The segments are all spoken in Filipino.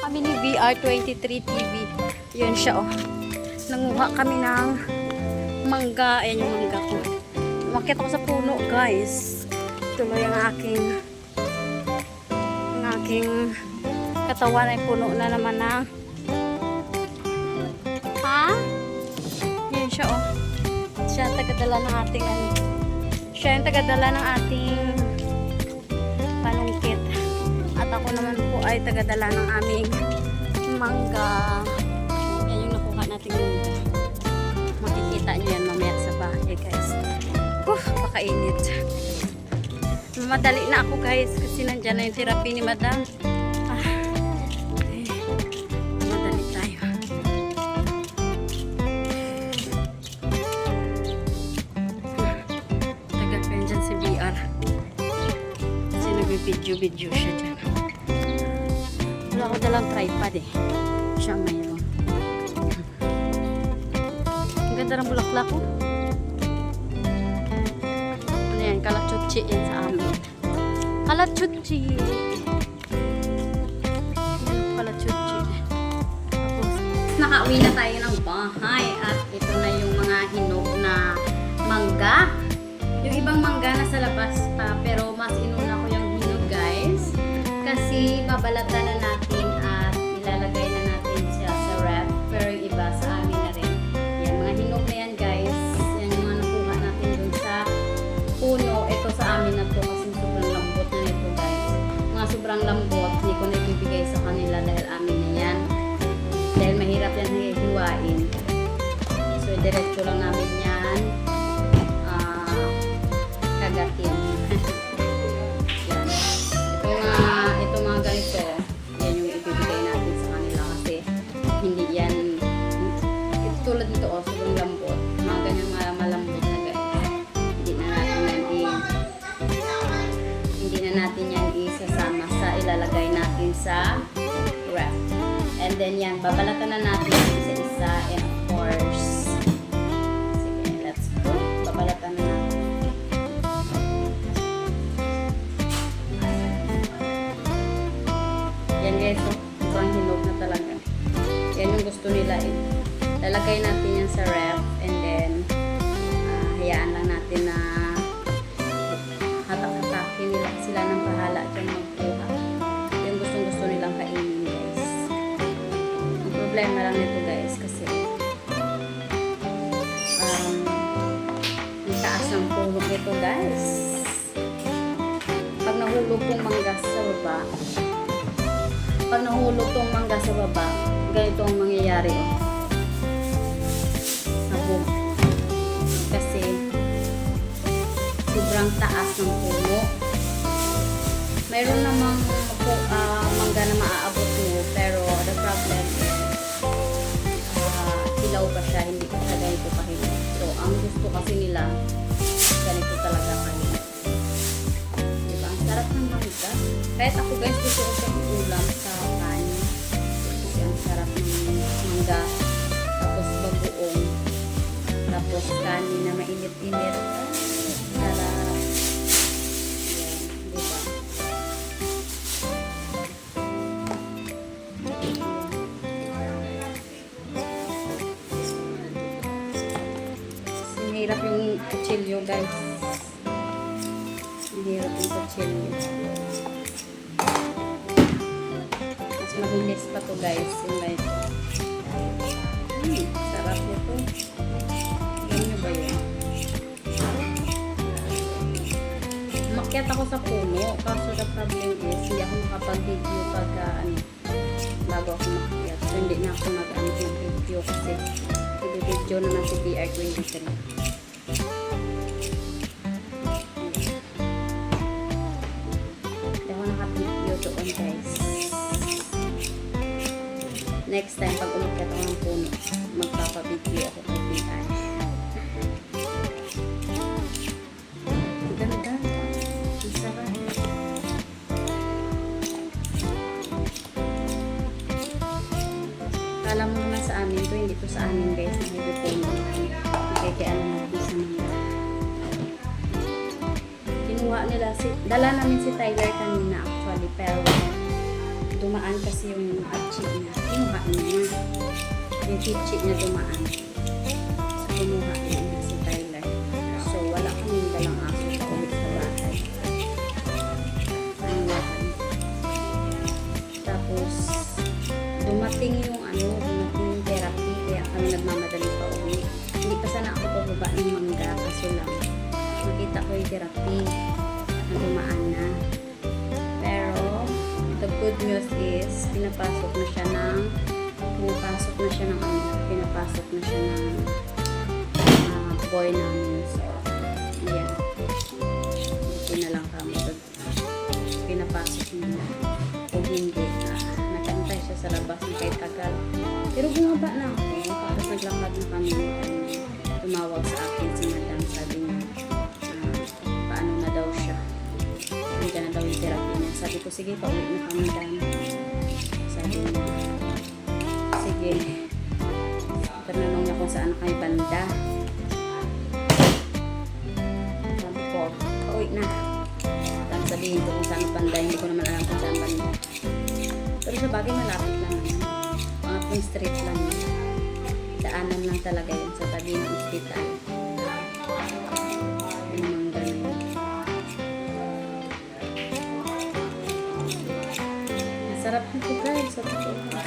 kami ni VR23 TV. Yun siya oh. Nanguha kami ng mangga. Ayan yung mangga ko. Umakit ako sa puno guys. Tuloy ang aking ang aking katawan ay puno na naman ng ha? Yun siya oh. Siya ang tagadala ng ating ano. Siya yung tagadala ng ating ay tagadala ng aming mangga. Yan yung nakuha nating mangga. Makikita nyo yan mamaya sa bahay guys. Uh, pakainit. Madali na ako guys kasi nandyan na yung therapy ni madam. Ah, yan dyan si BR. Kasi nag-video-video siya dyan. Dalang tripod eh. Siya mayroon. Ang ganda ng bulaklak ko. Ano yan? Kalachutsi yan sa amin. Kalachutsi! Yan, kalachutsi. Tapos, nakauwi na tayo ng bahay at ito na yung mga hinog na mangga. Yung ibang mangga nasa labas pa pero mas inuna ko yung hinog guys. Kasi babalatan na hihiwain. So, diretso lang namin Yan oh, sobrang hinog na talaga. Yan yung gusto nila eh. Lalagay natin yan sa ref and then ah, hayaan lang natin na hatak-hatakin nila sila ng bahala dyan magkuha. Yung gustong gusto nilang kainin guys. Ang problema lang nito guys kasi um, ang taas ng puno nito guys. Pag nahulog yung mangga sa baba, pag nahulog tong mangga sa baba, ganito ang mangyayari oh. Sabog. Kasi sobrang taas ng puno. Mayroon namang po, ah, mangga na maaabot mo, pero the problem is ah, hilaw pa siya, hindi pa siya ganito kahilig. So, ang gusto kasi nila, ganito talaga kahilig. Diba? Ang sarap ng mangga. Kahit ako guys, gusto ko mangga. Tapos bagoong. Tapos kanin na mainit-init. Ay, sarap. Yan, diba? Ang hirap yung kutsilyo guys. Ang hirap yung kutsilyo. Mas mabilis pa to guys. Yung ganito. Sarap nito. Nyo ba yun? Umakyat ako sa puno. Kaso the problem is, hindi ako makapag-video pagka ano, bago ako makyat. So, hindi na ako nag-ano ng video kasi i-video naman si DR23. Hindi ako naka-video doon guys. Next time, Kala mo naman sa amin to, hindi to sa amin guys, na hindi puno. Nakikiano natin sa mga. Kinuha nila si, dala namin si Tyler kanina actually, pero dumaan kasi yung hachi niya. Kinuha niya. Yung hachi niya dumaan. So, kinuha niya is, pinapasok na siya ng, pinapasok na siya ng ano, pinapasok na siya ng ah, boy namin. So, yan. Buti na lang kami. Pinapasok niya. Kung hindi, ah, nakantay siya sa labas ng kahit tagal. Pero bumaba na ako. Tapos naglakad na kami. Ano, tumawag sa akin si madam. Sabi niya, ah, paano na daw siya. Hindi na daw yung therapy niya. Sabi ko, sige, pauwi na kami madam. Sige. Tanong niya kung saan kami banda. Sabi ko, pauwi na. Tapos sabihin ko kung saan banda, hindi ko naman alam kung saan banda. Pero sa bagay, malapit lang naman. Mga pong street lang. Daanan lang talaga yun sa tabi ng hospital. Yung mga ganun. satacağım.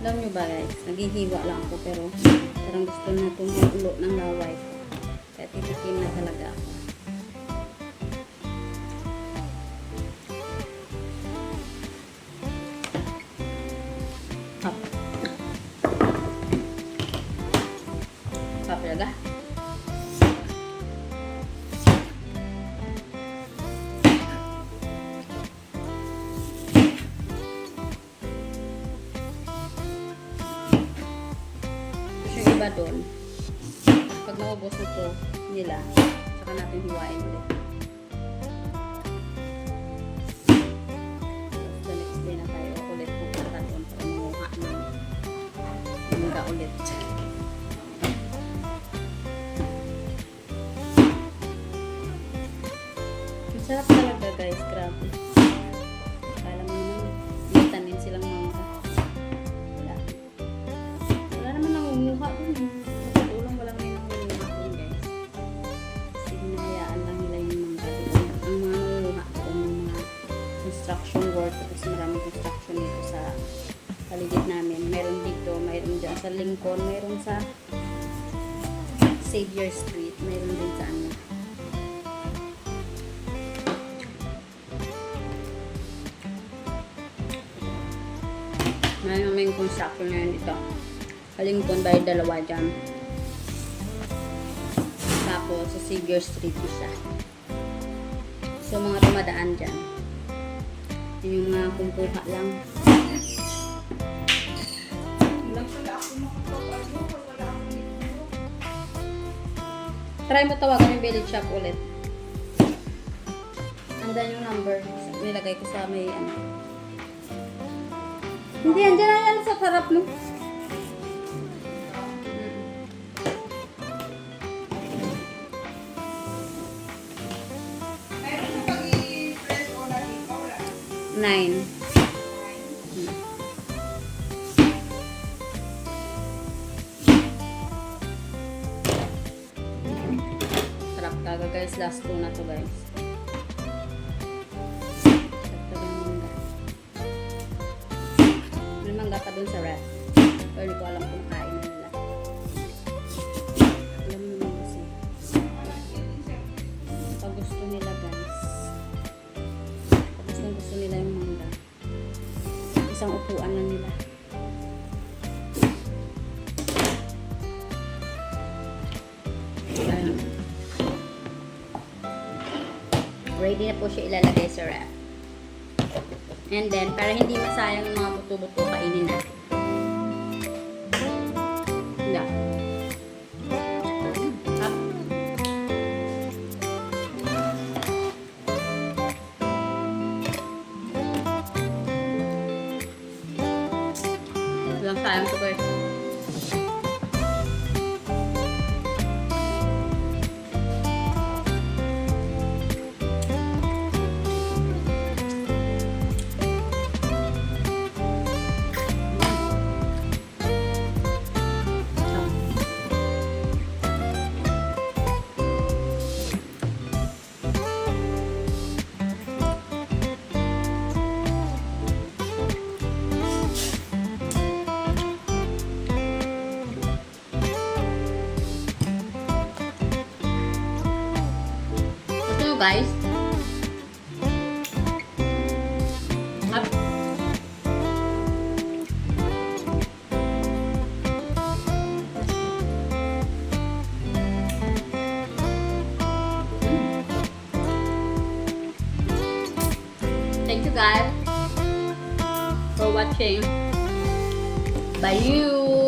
Alam nyo ba guys, naghihiwa lang ako pero parang gusto na itong ulo ng laway ko. Kaya titikim na talaga ako. Hap. Hap talaga. Mangga ulit. Ang sa Lincoln, meron sa Xavier Street, meron din sa ano. May may construction ngayon dito. Kalingkon by dalawa dyan. Tapos sa Xavier Street isa. So mga tumadaan dyan. Yun yung mga kumpuha lang. Try mo tawagan yung village shop ulit. Nandun yung number. Nilagay ko sa may ano. Hindi, andyan na yan sa harap mo. Mm. Guys. Last two na to guys. Sarap yung mangga. May mangga pa dun sa ref. Pero hindi ko alam kung kain Ready na po siya ilalagay sa ref. And then, para hindi masayang yung mga buto-buto, kainin natin. Yeah. Up. Walang sayang to guys. Thank you guys for watching. Bye you.